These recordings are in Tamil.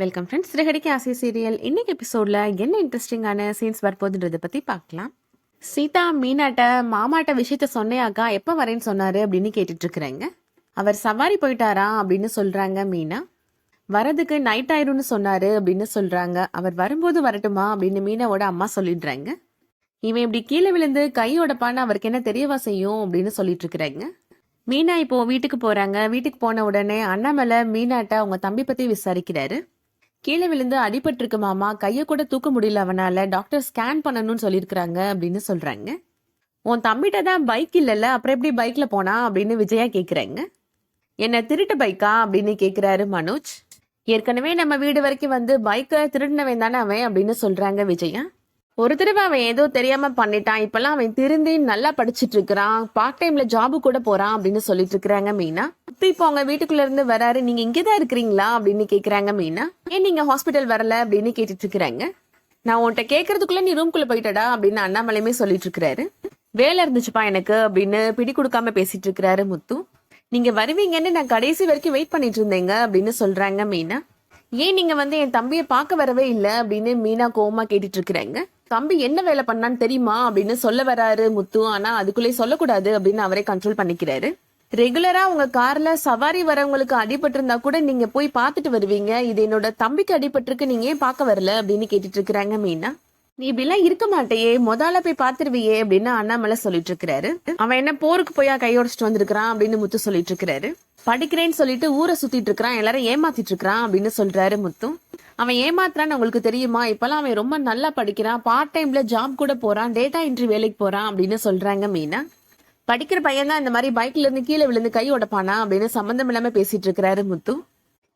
வெல்கம் ஃப்ரெண்ட்ஸ் சிறகடிக்க ஆசை சீரியல் இன்னைக்கு எபிசோடில் என்ன இன்ட்ரெஸ்டிங்கான சீன்ஸ் வரப்போகுதுன்றதை பற்றி பார்க்கலாம். சீதா மீனாட்ட மாமாட்ட விஷயத்த சொன்னையாக்கா எப்போ வரேன்னு சொன்னார் அப்படின்னு கேட்டுட்ருக்குறேங்க அவர் சவாரி போயிட்டாரா அப்படின்னு சொல்கிறாங்க மீனா. வரதுக்கு நைட் ஆயிரும்னு சொன்னார் அப்படின்னு சொல்கிறாங்க அவர் வரும்போது வரட்டுமா அப்படின்னு மீனாவோட அம்மா சொல்லிடுறாங்க. இவன் இப்படி கீழே விழுந்து கையோடப்பான்னு அவருக்கு என்ன தெரியவா செய்யும் அப்படின்னு சொல்லிட்டு இருக்கிறாங்க. மீனா இப்போ வீட்டுக்கு போறாங்க. வீட்டுக்கு போன உடனே அண்ணாமலை மீனாட்ட அவங்க தம்பி பத்தி விசாரிக்கிறாரு. கீழே விழுந்து அடிபட்டிருக்கு மாமா. கையை கூட தூக்க முடியல அவனால. டாக்டர் ஸ்கேன் பண்ணணும்னு சொல்லியிருக்கிறாங்க அப்படின்னு சொல்றாங்க. உன் தம்பிட்ட தான் பைக் இல்லைல்ல அப்புறம் எப்படி பைக்ல போனா அப்படின்னு விஜயா கேக்குறாங்க. என்ன திருட்டு பைக்கா அப்படின்னு கேக்குறாரு மனோஜ். ஏற்கனவே நம்ம வீடு வரைக்கும் வந்து பைக்கை திருடினவன் தானே அவன் அப்படின்னு சொல்றாங்க விஜயா. ஒரு தடவை அவன் ஏதோ தெரியாம பண்ணிட்டான். இப்பெல்லாம் அவன் திருந்தி நல்லா படிச்சிட்டு இருக்கிறான். பார்ட் டைம்ல ஜாபு கூட போறான் அப்படின்னு சொல்லிட்டு இருக்கிறாங்க மீனா. இப்ப இப்போ அவங்க வீட்டுக்குள்ள இருந்து வராரு நீங்க இங்கதான் இருக்கிறீங்களா அப்படின்னு கேக்குறாங்க மீனா. ஏன் நீங்க ஹாஸ்பிட்டல் வரல அப்படின்னு கேட்டுட்டு இருக்கிறாங்க. நான் உன்கிட்ட கேக்குறதுக்குள்ள நீ ரூம்குள்ள போயிட்டடா அப்படின்னு அண்ணாமலையுமே சொல்லிட்டு இருக்கிறாரு. வேலை இருந்துச்சுப்பா எனக்கு அப்படின்னு பிடி கொடுக்காம பேசிட்டு இருக்கிறாரு முத்து. நீங்க வருவீங்கன்னு நான் கடைசி வரைக்கும் வெயிட் பண்ணிட்டு இருந்தேங்க அப்படின்னு சொல்றாங்க மீனா. ஏன் நீங்க வந்து என் தம்பியை பார்க்க வரவே இல்லை அப்படின்னு மீனா கோவமா கேட்டுட்டு இருக்கிறாங்க. தம்பி என்ன வேலை பண்ணான்னு தெரியுமா அப்படின்னு சொல்ல வராரு முத்து. ஆனா அதுக்குள்ளே சொல்லக்கூடாது அப்படின்னு அவரே கண்ட்ரோல் பண்ணிக்கிறாரு. ரெகுலரா உங்க கார்ல சவாரி வரவங்களுக்கு அடிபட்டிருந்தா கூட நீங்க போய் பார்த்துட்டு வருவீங்க. இது என்னோட தம்பிக்கு அடிபட்டிருக்கு நீங்க ஏன் பார்க்க வரல? அப்படின்னு கேட்டுட்டு இருக்கிறாங்க மீனா. நீ இப்படிலாம் இருக்க மாட்டேயே முதல்ல போய் பார்த்துருவியே அப்படின்னு அண்ணாமலை சொல்லிட்டு இருக்கிறாரு அவன் என்ன போருக்கு போயா கையோடிச்சிட்டு வந்திருக்கிறான் அப்படின்னு முத்து சொல்லிட்டு இருக்கிறாரு படிக்கிறேன்னு சொல்லிட்டு ஊரை சுத்திட்டு இருக்கிறான் எல்லாரும் ஏமாத்திட்டு இருக்கிறான் அப்படின்னு சொல்றாரு முத்து. அவன் ஏமாத்துறான்னு உங்களுக்கு தெரியுமா? இப்பெல்லாம் அவன் ரொம்ப நல்லா படிக்கிறான் பார்ட் டைம்ல ஜாப் கூட போறான் டேட்டா என்ட்ரி வேலைக்கு போறான் அப்படின்னு சொல்றாங்க மீனா. படிக்கிற பையன் தான் இந்த மாதிரி பைக்ல இருந்து கீழே விழுந்து கை உடப்பானா அப்படின்னு சம்மந்தம் இல்லாம பேசிட்டு இருக்கிறாரு முத்து.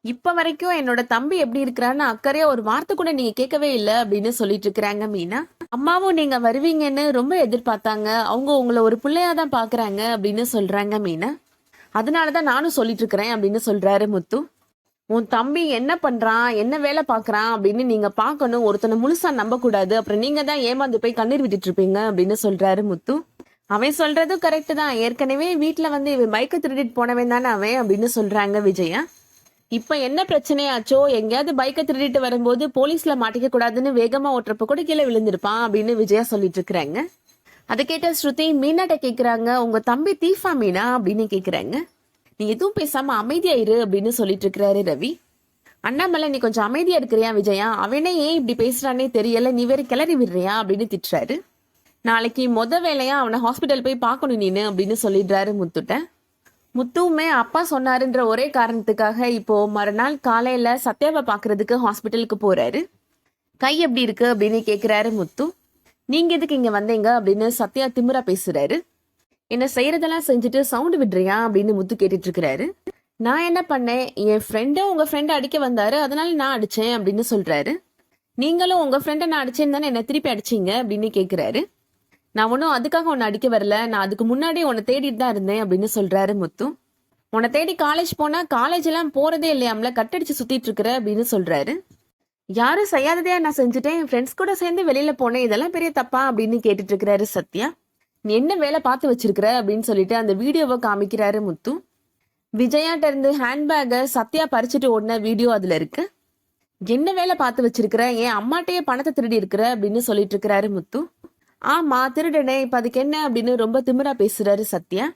இப்ப வரைக்கும் என்னோட தம்பி எப்படி இருக்கிறான்னு அக்கறையா ஒரு வார்த்தை கூட நீங்க கேட்கவே இல்லை அப்படின்னு சொல்லிட்டு இருக்கிறாங்க மீனா. அம்மாவும் நீங்க வருவீங்கன்னு ரொம்ப எதிர்பார்த்தாங்க. அவங்க உங்களை ஒரு பிள்ளையா தான் பாக்குறாங்க அப்படின்னு சொல்றாங்க மீனா. அதனாலதான் நானும் சொல்லிட்டு இருக்கிறேன் அப்படின்னு சொல்றாரு முத்து. உன் தம்பி என்ன பண்றான்? என்ன வேலை பாக்குறான்? அப்படின்னு நீங்க பார்க்கணும் ஒருத்தனை முழுசா நம்ப கூடாது அப்புறம் நீங்க தான் ஏமாந்து போய் கண்ணீர் விட்டுட்டு இருப்பீங்க அப்படின்னு சொல்றாரு முத்து. அவன் சொல்றதும் கரெக்ட் தான். ஏற்கனவே வீட்டில் வந்து இவன் பைக்கை திருடிட்டு போனவன் தானே அவன் அப்படின்னு சொல்றாங்க விஜயா. இப்போ என்ன பிரச்சனையாச்சோ? எங்கேயாவது பைக்கை திருடிட்டு வரும்போது போலீஸ்ல மாட்டிக்க கூடாதுன்னு வேகமா ஓட்டுறப்ப கூட கீழே விழுந்திருப்பான் அப்படின்னு விஜயா சொல்லிட்டு இருக்கிறாங்க. அதை கேட்ட ஸ்ருதி மீனாட்ட கேட்குறாங்க உங்க தம்பி தீஃபா மீனா? அப்படின்னு கேட்குறாங்க நீ எதுவும் பேசாம அமைதியா இரு அப்படின்னு சொல்லிட்டு இருக்கிறாரு ரவி. அண்ணாமலை நீ கொஞ்சம் அமைதியா இருக்கிறியா விஜயா? அவனே ஏன் இப்படி பேசுறானே தெரியல. நீ வேற கிளறி விடுறியா? அப்படின்னு திட்டுறாரு. நாளைக்கு மொத வேலையா அவனை ஹாஸ்பிட்டல் போய் பார்க்கணும் நீனு அப்படின்னு சொல்லிடுறாரு முத்துட்ட. முத்துவுமே அப்பா சொன்னாருன்ற ஒரே காரணத்துக்காக இப்போ மறுநாள் காலையில சத்யாவை பாக்குறதுக்கு ஹாஸ்பிட்டலுக்கு போறாரு. கை எப்படி இருக்கு? அப்படின்னு கேக்குறாரு முத்து. நீங்க எதுக்கு இங்க வந்தீங்க? அப்படின்னு சத்யா திமிரா பேசுறாரு. என்ன செய்யறதெல்லாம் செஞ்சுட்டு சவுண்டு விடுறியா? அப்படின்னு முத்து கேட்டுட்டு இருக்கிறாரு நான் என்ன பண்ணேன்? என் ஃப்ரெண்டும் உங்க ஃப்ரெண்டை அடிக்க வந்தாரு. அதனால நான் அடிச்சேன் அப்படின்னு சொல்றாரு. நீங்களும் உங்க ஃப்ரெண்டை நான் அடிச்சேன்னு தானே என்ன திருப்பி அடிச்சீங்க? அப்படின்னு கேக்குறாரு. நான் ஒன்றும் அதுக்காக உன்னை அடிக்க வரல. நான் அதுக்கு முன்னாடியே உன்னை தேடிட்டு தான் இருந்தேன் அப்படின்னு சொல்றாரு முத்து. உன்னை தேடி காலேஜ் போனா காலேஜ் எல்லாம் போறதே இல்லையாம்ல? கட்டடிச்சு சுத்திட்டு இருக்கிற அப்படின்னு சொல்றாரு. யாரும் செய்யாததையா நான் செஞ்சுட்டேன். என் ஃப்ரெண்ட்ஸ் கூட சேர்ந்து வெளியில போனேன். இதெல்லாம் பெரிய தப்பா அப்படின்னு கேட்டுட்டு இருக்கிறாரு சத்யா. நீ என்ன வேலை பார்த்து வச்சிருக்கிற அப்படின்னு சொல்லிட்டு அந்த வீடியோவை காமிக்கிறாரு முத்து. விஜயாட்ட இருந்து ஹேண்ட்பேக்கை சத்யா பறிச்சுட்டு ஓடின வீடியோ அதுல இருக்கு. என்ன வேலை பார்த்து வச்சிருக்கிற? என் அம்மாட்டையே பணத்தை திருடி இருக்கிற அப்படின்னு சொல்லிட்டு இருக்கிறாரு முத்து. ஆமா திருடனே இப்ப அதுக்கு என்ன அப்படின்னு ரொம்ப திமிரா பேசுறாரு சத்யா.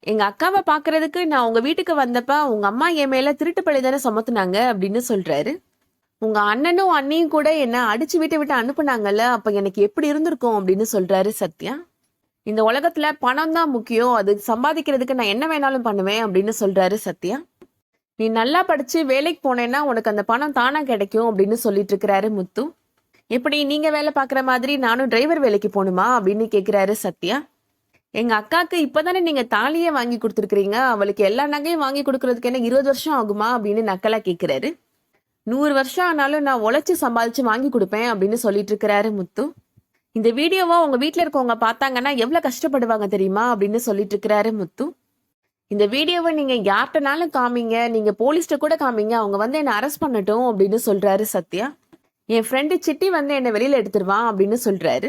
எங்க அக்காவை பாக்குறதுக்கு நான் உங்க வீட்டுக்கு வந்தப்ப உங்க அம்மா என் மேல திருட்டு பழி தானே சுமத்துனாங்க அப்படின்னு சொல்றாரு. உங்க அண்ணனும் அண்ணியும் கூட என்ன அடிச்சு வீட்டை விட்டு அனுப்புனாங்கல்ல அப்ப எனக்கு எப்படி இருந்திருக்கும் அப்படின்னு சொல்றாரு சத்யா. இந்த உலகத்துல பணம் தான் முக்கியம் அது சம்பாதிக்கிறதுக்கு நான் என்ன வேணாலும் பண்ணுவேன் அப்படின்னு சொல்றாரு சத்யா. நீ நல்லா படிச்சு வேலைக்கு போனேன்னா உனக்கு அந்த பணம் தானா கிடைக்கும் அப்படின்னு சொல்லிட்டு இருக்கிறாரு முத்து. எப்படி நீங்க வேலை பார்க்குற மாதிரி நானும் டிரைவர் வேலைக்கு போகணுமா அப்படின்னு கேக்குறாரு சத்யா. எங்க அக்காக்கு இப்பதானே நீங்க தாலியே வாங்கி கொடுத்துருக்கீங்க அவளுக்கு எல்லா நகையும் வாங்கி கொடுக்கறதுக்கு என்ன இருபது வருஷம் ஆகுமா அப்படின்னு நக்கலா கேக்குறாரு. நூறு வருஷம் ஆனாலும் நான் உழைச்சு சம்பாதிச்சு வாங்கி கொடுப்பேன் அப்படின்னு சொல்லிட்டு இருக்கிறாரு முத்து. இந்த வீடியோவை உங்க வீட்டில் இருக்கவங்க பார்த்தாங்கன்னா எவ்வளவு கஷ்டப்படுவாங்க தெரியுமா அப்படின்னு சொல்லிட்டு இருக்கிறாரு முத்து. இந்த வீடியோவை நீங்க யார்கிட்டனாலும் காமிங்க. நீங்க போலீஸ்கிட்ட கூட காமிங்க. அவங்க வந்து என்ன அரெஸ்ட் பண்ணட்டும் அப்படின்னு சொல்றாரு சத்யா. என் ஃப்ரெண்டு சிட்டி வந்து என்னை வெளியில் எடுத்துருவான் அப்படின்னு சொல்கிறாரு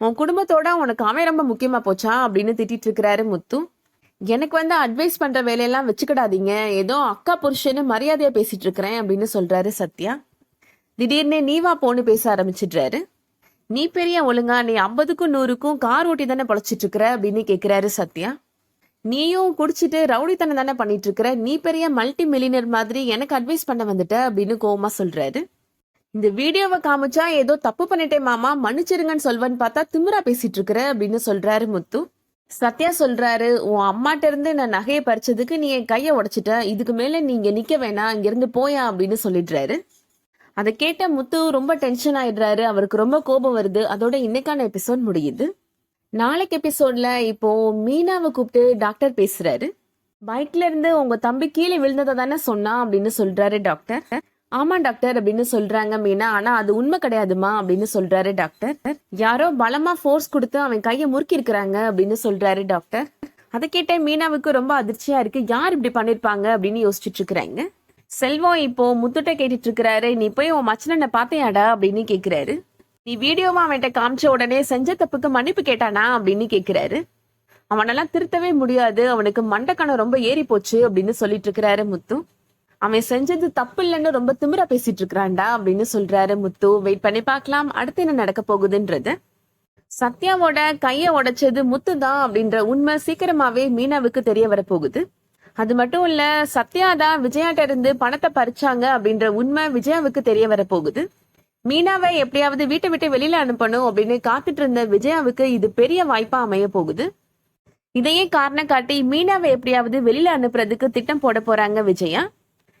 உன் குடும்பத்தோட உனக்கு அவன் ரொம்ப முக்கியமாக போச்சா அப்படின்னு திட்டிட்டு இருக்கிறாரு முத்து. எனக்கு வந்து அட்வைஸ் பண்ணுற வேலையெல்லாம் வச்சுக்கிடாதீங்க. ஏதோ அக்கா புருஷன்னு மரியாதையாக பேசிகிட்டு இருக்கிறேன் அப்படின்னு சொல்கிறாரு சத்யா. திடீர்னு நீவா போன்னு பேச ஆரம்பிச்சிடுறாரு. நீ பெரிய ஒழுங்கா நீ ஐம்பதுக்கும் நூறுக்கும் கார் ஓட்டி தானே பொழைச்சிட்டு இருக்கிற அப்படின்னு கேட்குறாரு சத்யா. நீயும் குடிச்சிட்டு ரவுடித்தனம் தானே பண்ணிட்டு இருக்கிற நீ பெரிய மல்டி மில்லியனர் மாதிரி எனக்கு அட்வைஸ் பண்ண வந்துட்ட அப்படின்னு கோவமா சொல்றாரு. இந்த வீடியோவை காமிச்சா ஏதோ தப்பு பண்ணிட்டேன் மாமா மன்னிச்சிருங்கன்னு சொல்வேன்னு பார்த்தா திமிரா பேசிட்டு இருக்கிற அப்படின்னு சொல்றாரு முத்து. சத்யா சொல்றாரு உன் அம்மாட்ட இருந்து நான் நகையை பறிச்சதுக்கு நீ என் கையை உடைச்சிட்ட. இதுக்கு மேல நீ இங்க நிக்க வேணாம். இங்க இருந்து போயா அப்படின்னு சொல்லிடுறாரு. அதை கேட்ட முத்து ரொம்ப டென்ஷன் ஆயிடுறாரு. அவருக்கு ரொம்ப கோபம் வருது. அதோட இன்னைக்கான எபிசோட் முடியுது. நாளைக்கு எபிசோட்ல இப்போ மீனாவை கூப்பிட்டு டாக்டர் பேசுறாரு. பைக்ல இருந்து உங்க தம்பி கீழே விழுந்ததை தானே சொன்னா அப்படின்னு சொல்றாரு டாக்டர் ஆமா டாக்டர் அப்படின்னு சொல்றாங்க மீனா. ஆனா அது உண்மை கிடையாதுமா அப்படின்னு சொல்றாரு டாக்டர். யாரோ பலமா ஃபோர்ஸ் கொடுத்து அவன் கையை முறுக்கி இருக்கிறாங்க அப்படின்னு சொல்றாரு டாக்டர். அதை கேட்ட மீனாவுக்கு ரொம்ப அதிர்ச்சியா இருக்கு. யார் இப்படி பண்ணிருப்பாங்க அப்படின்னு யோசிச்சுட்டு இருக்கிறாங்க. செல்வம் இப்போ முத்துட்ட கேட்டுட்டு இருக்கிறாரு நீ போய் உன் மச்சனனை பாத்தியாடா அப்படின்னு கேக்குறாரு. நீ வீடியோவா அவன்கிட்ட காமிச்ச உடனே செஞ்ச தப்புக்கு மன்னிப்பு கேட்டானா? அப்படின்னு கேக்குறாரு. அவனெல்லாம் திருத்தவே முடியாது. அவனுக்கு மண்டக்கணம் ரொம்ப ஏறி போச்சு அப்படின்னு சொல்லிட்டு இருக்கிறாரு முத்து. அவன் செஞ்சது தப்பு இல்லைன்னு ரொம்ப திமிரா பேசிட்டு இருக்கிறான்டா அப்படின்னு சொல்றாரு முத்து. வெயிட் பண்ணி பார்க்கலாம். அடுத்து என்ன நடக்க போகுதுன்றது. சத்யாவோட கைய உடைச்சது முத்து தான் அப்படின்ற உண்மை சீக்கிரமாவே மீனாவுக்கு தெரிய வரப்போகுது. அது மட்டும் இல்ல சத்யா தான் விஜயாட்ட இருந்து பணத்தை பறிச்சாங்க அப்படின்ற உண்மை விஜயாவுக்கு தெரிய வரப்போகுது. மீனாவை எப்படியாவது வீட்டை விட்டு வெளியில அனுப்பணும் அப்படின்னு காத்துட்டு இருந்த விஜயாவுக்கு இது பெரிய வாய்ப்பா அமைய போகுது. இதையே காரணம் காட்டி மீனாவை எப்படியாவது வெளியில அனுப்புறதுக்கு திட்டம் போட போறாங்க விஜயா.